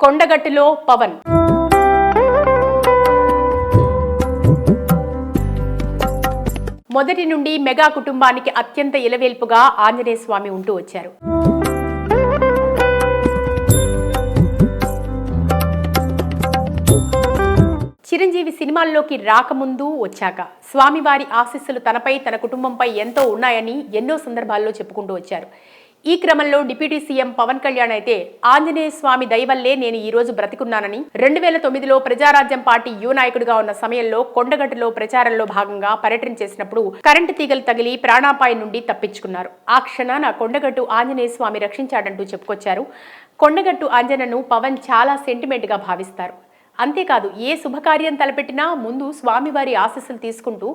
కొండగట్టులో పవన్. మొదటి నుండి మెగా కుటుంబానికి అత్యంత ఇలవేల్పుగా ఆంజనేయ స్వామి ఉంటూ వచ్చారు. చిరంజీవి సినిమాల్లోకి రాకముందు వచ్చాక స్వామివారి ఆశీస్సులు తనపై తన కుటుంబంపై ఎంతో ఉన్నాయని ఎన్నో సందర్భాల్లో చెప్పుకుంటూ వచ్చారు. ఈ క్రమంలో డిప్యూటీ సీఎం పవన్ కళ్యాణ్ అయితే ఆంజనేయ స్వామి దయవల్లే నేను ఈ రోజు బ్రతికున్నానని రెండు వేల తొమ్మిదిలో ప్రజారాజ్యం పార్టీ యువ నాయకుడిగా ఉన్న సమయంలో కొండగట్టులో ప్రచారంలో భాగంగా పర్యటన చేసినప్పుడు కరెంటు తీగలు తగిలి ప్రాణాపాయం నుండి తప్పించుకున్నారు. ఆ క్షణాన కొండగట్టు ఆంజనేయ స్వామి రక్షించాడంటూ చెప్పుకొచ్చారు. కొండగట్టు ఆంజనను పవన్ చాలా సెంటిమెంట్గా భావిస్తారు. అంతేకాదు ఏ శుభకార్యం తలపెట్టినా ముందు స్వామివారి ఆశీస్సులు తీసుకుంటూ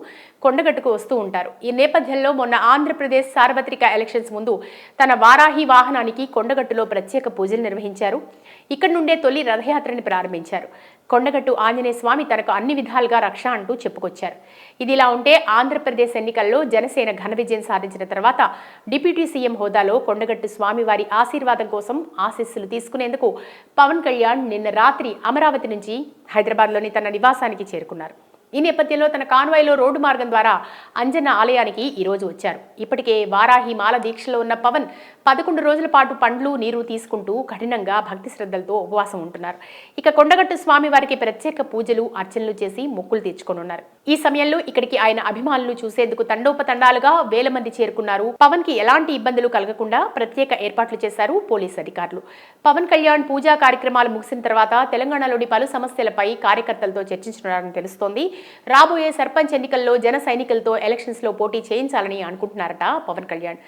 కొండగట్టుకు వస్తూ ఉంటారు. ఈ నేపథ్యంలో మొన్న ఆంధ్రప్రదేశ్ సార్వత్రిక ఎలక్షన్స్ ముందు తన వారాహి వాహనానికి కొండగట్టులో ప్రత్యేక పూజలు నిర్వహించారు. ఇక్కడి నుండే తొలి రథయాత్రని ప్రారంభించారు. కొండగట్టు ఆంజనేయ స్వామి తనకు అన్ని విధాలుగా రక్ష అంటూ చెప్పుకొచ్చారు. ఇది ఇలా ఉంటే ఆంధ్రప్రదేశ్ ఎన్నికల్లో జనసేన ఘన విజయం సాధించిన తర్వాత డిప్యూటీ సీఎం హోదాలో కొండగట్టు స్వామివారి ఆశీర్వాదం కోసం ఆశీస్సులు తీసుకునేందుకు పవన్ కళ్యాణ్ నిన్న రాత్రి అమరావతి నుంచి హైదరాబాద్లోని తన నివాసానికి చేరుకున్నారు. ఈ నేపథ్యంలో తన కాన్వాయ్లో రోడ్డు మార్గం ద్వారా అంజన్న ఆలయానికి ఈరోజు వచ్చారు. ఇప్పటికే వారాహి మాల దీక్షలో ఉన్న పవన్ పదకొండు రోజుల పాటు పండ్లు నీరు తీసుకుంటూ కఠినంగా భక్తి శ్రద్ధలతో ఉపవాసం ఉంటున్నారు. ఇక కొండగట్టు స్వామి వారికి ప్రత్యేక పూజలు అర్చనలు చేసి మొక్కులు తీర్చుకోనున్నారు. ఈ సమయంలో ఇక్కడికి ఆయన అభిమానులు చూసేందుకు తండోపతండాలుగా వేల మంది చేరుకున్నారు. పవన్కి ఎలాంటి ఇబ్బందులు కలగకుండా ప్రత్యేక ఏర్పాట్లు చేశారు పోలీసు అధికారులు. పవన్ కళ్యాణ్ పూజా కార్యక్రమాలు ముగిసిన తర్వాత తెలంగాణలోని పలు సమస్యలపై కార్యకర్తలతో చర్చించనున్నారని తెలుస్తోంది. రాబోయే సర్పంచ్ ఎన్నికల్లో జన సైనికులతో ఎలక్షన్స్లో పోటీ చేయించాలని అనుకుంటున్నారట పవన్ కళ్యాణ్.